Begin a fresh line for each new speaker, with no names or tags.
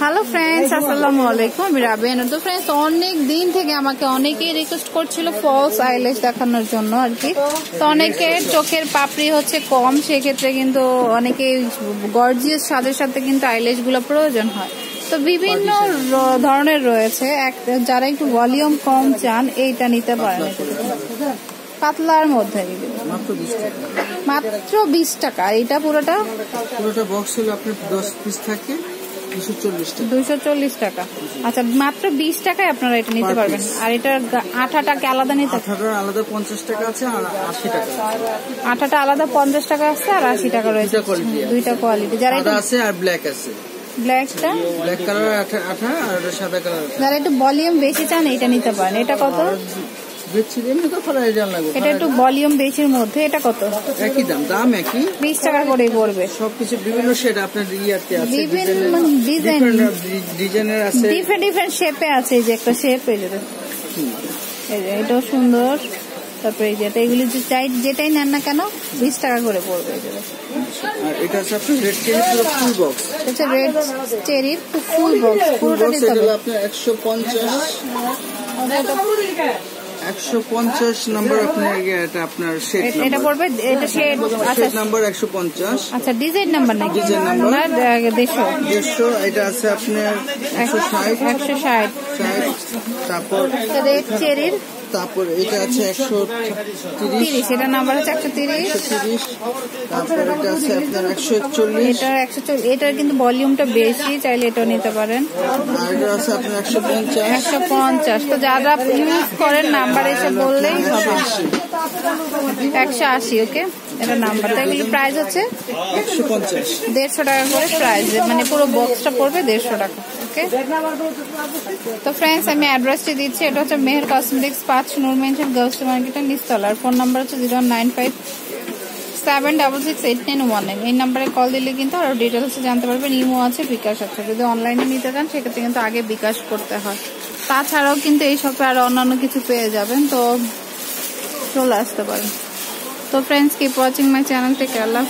Hello friends আসসালামু আলাইকুম আমি রাবেন তো ফ্রেন্ডস অনেক দিন থেকে আমাকে অনেকেই রিকোয়েস্ট করছিল ফলস আইলেস দেখানোর জন্য আর কি। তো অনেকের চোখের পাপড়ি হচ্ছে কম সেক্ষেত্রে কিন্তু অনেকে গর্জিয়াস স্বাদের সাথে কিন্তু আইলেসগুলো প্রয়োজন হয়। তো বিভিন্ন ধরনের রয়েছে। এক যারা একটু ভলিউম কম চান এইটা নিতে পারেন। পাতলার মধ্যে
মাত্র বিশ টাকা।
এইটা পুরোটা?
পুরোটা বক্স হলে আপনার দশ পিস থাকে।
দুইশো চল্লিশ টাকা। আচ্ছা মাত্র বিশ টাকায় আপনারা এটা নিতে পারবেন। আর এটার আঠাটাকে আলাদা নিতে
আলাদা পঞ্চাশ টাকা আছে আর আশি টাকা
আঠাটা আলাদা পঞ্চাশ টাকা আছে আর আশি টাকা রয়েছে।
দুইটা
কোয়ালিটি যারা
আছে আর ব্ল্যাক আছে।
ব্ল্যাকটা
ব্ল্যাক কালার আঠা আর সাদা কালার
যারা একটু ভলিউম বেশি চান এটা নিতে পারেন। এটা কত? এটা একটু ভলিউম মধ্যে এটা কত?
একই দাম দাম একই।
বিশ টাকা করেই পড়বে।
সবকিছু বিভিন্ন শেড আপনার ইয়াতে আছে
বিভিন্ন ডিজাইন
ডিজাইনের আছে।
ডিফারেন্ট ডিফারেন্ট শেপে আছে এই যে একটা শেপ এই যে এটাও সুন্দর। তারপরে এই যে এগুলি যে চাই যেটাই নেন না কেন বিশ টাকা করে পড়বে এই
আর এটা আছে আপনার রেড পুরো ফুল বক্স
হচ্ছে রেড চেরির ফুল বক্স
ফুল
দিতে হবে
আপনার একশো পঞ্চাশ। একশো পঞ্চাশ নাম্বার আপনার এটা আপনার শেড
এটা পড়বে এটা শেড আচ্ছা
শেড নাম্বার একশো পঞ্চাশ।
আচ্ছা ডিজাইন নাম্বার নাকি? ডিজাইন নাম্বার দেড়শো।
দেড়শো এটা আছে আপনার একশো ষাট।
একশো ষাট।
তারপর
রেড চেরির
তারপর এটা আছে একশো তিরিশ
এটা নাম্বার হচ্ছে একশো তিরিশ।
তিরিশ তারপর এটা আছে আপনার একশো একচল্লিশ।
এটার একশো চল্লিশ এটার কিন্তু ভলিউমটা বেশি চাইলে এটাও নিতে পারেন।
আর এটা আছে আপনার একশো পঞ্চাশ।
একশো পঞ্চাশ তো যারা ইউজ করেন নাম্বার এসে বললেই হবে। একশো আশি। ওকে? এটা নাম্বারটা এগুলি প্রাইস হচ্ছে?
একশো পঞ্চাশ।
দেড়শো টাকা করে প্রাইস মানে পুরো বক্সটা পড়বে দেড়শো টাকা। ওকে? তো ফ্রেন্ডস আমি অ্যাড্রেসটি দিচ্ছি, এটা হচ্ছে মেহের কসমেটিক্স পাঁচ নূর মেনশন গার্লস মার্কেটের নিচতলার ফোন নাম্বার হচ্ছে zero nine five seven double six eight nine one nine এই নাম্বারে কল দিলে কিন্তু আরও ডিটেলস জানতে পারবেন ইমো আছে, বিকাশ আছে। যদি অনলাইনে নিতে চান, সেক্ষেত্রে কিন্তু আগে বিকাশ করতে হয়। তাছাড়াও কিন্তু এই শপে আরও অন্যান্য কিছু পেয়ে যাবেন। তো চলে আসতে পারেন। তো friends keep watching my channel থেকে আল্লাহ।